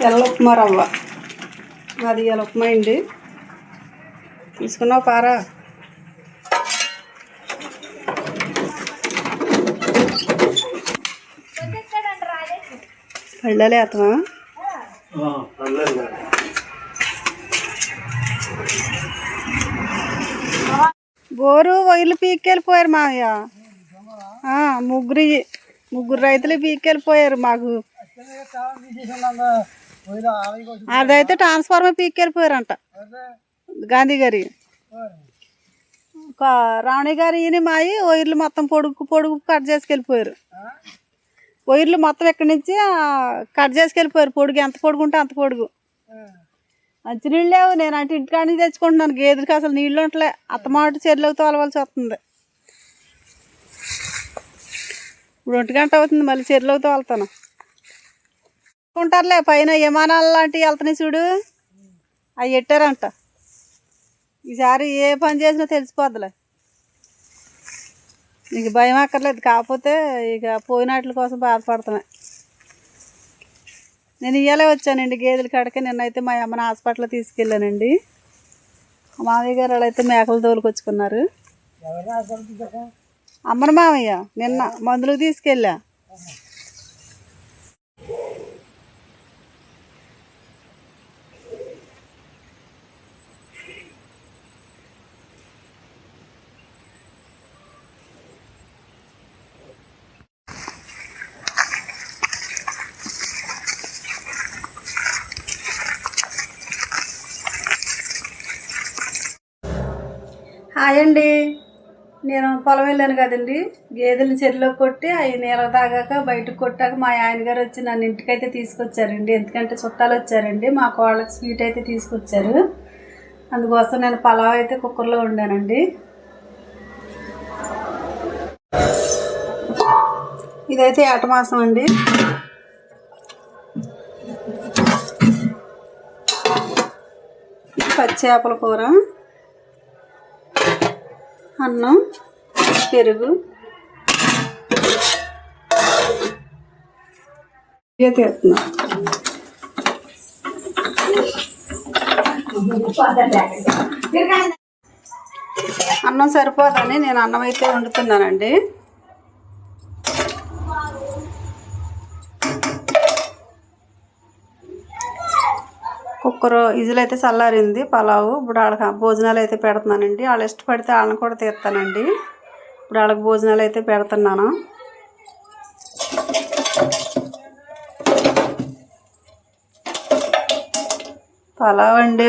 తెల్ల ఉప్మా రవ్వ అది ఇలా ఉప్మా అండి. తీసుకున్నావు పారా? పళ్ళలే అతమా బోరు వైర్లు పీక్కెళ్ళిపోయారు మావయ్య. ముగ్గురు ముగ్గురు రైతులు పీక్కెళ్ళిపోయారు మాకు. అదైతే ట్రాన్స్ఫార్మర్ పీక్కెళ్ళిపోయారంట. గాంధీ గారి. ఒక రావణి గారి ఈయన మాయి వైర్లు మొత్తం పొడుగు పొడుగు కట్ చేసుకెళ్ళిపోయారు. వైర్లు మొత్తం ఇక్కడి నుంచి? కట్ చేసుకెళ్ళిపోయారు. పొడుగు ఎంత పొడుగు ఉంటే అంత పొడుగు. మంచినీళ్ళు లేవు. నేను అంటే ఇంటికాడ నుంచి తెచ్చుకుంటున్నాను. గేదెలకి అసలు నీళ్ళు ఉండలే అత్తమాట చెరువులకు తోలవలసి వస్తుంది. ఇప్పుడు ఒంటి గంట అవుతుంది. మళ్ళీ చెరువులకు తోలుతాను. ఉంటారులే పైన విమానాలు లాంటివి వెళ్తున్నాయి చూడు. అవి పెట్టారంట ఈసారి ఏ పని చేసినా తెలిసిపోద్దిలే. నీకు భయం అక్కర్లేదు కాకపోతే ఇక పోయినట్ల కోసం బాధపడుతున్నాయి. నేను ఇయ్యాలే వచ్చానండి గేదెల కాడకి. నిన్నైతే మా అమ్మని హాస్పిటల్ తీసుకెళ్ళానండి. మామయ్య గారు వాళ్ళైతే మేకలు తోలుకొచ్చుకున్నారు అమ్మని మామయ్య నిన్న మందులకు తీసుకెళ్ళా. హాయ్ అండి నేను పొలం వెళ్ళాను కదండి. గేదెలు చెరువులో కొట్టి అవి నీళ్ళ తాగాక బయటకు కొట్టాక మా ఆయన గారు వచ్చి నన్ను ఇంటికైతే తీసుకొచ్చారండి. ఎందుకంటే చుట్టాలు వచ్చారండి. మా కోళ్ళకి స్వీట్ అయితే తీసుకొచ్చారు. అందుకోసం నేను పలావ్ అయితే కుక్కర్లో వండానండి. ఇదైతే ఏట మాసం అండి. పచ్చి చేపల కూర. అన్నం పెరుగు. తీస్తున్నా. అన్నం సరిపోదని నేను అన్నం అయితే వండుతున్నానండి. కుక్కర్ ఇజులు అయితే చల్లారింది పలావు. ఇప్పుడు వాళ్ళకి భోజనాలు అయితే పెడుతున్నానండి. వాళ్ళు ఇష్టపడితే వాళ్ళని కూడా తీస్తానండి. ఇప్పుడు వాళ్ళకి భోజనాలు అయితే పెడుతున్నాను. పలావ్ అండి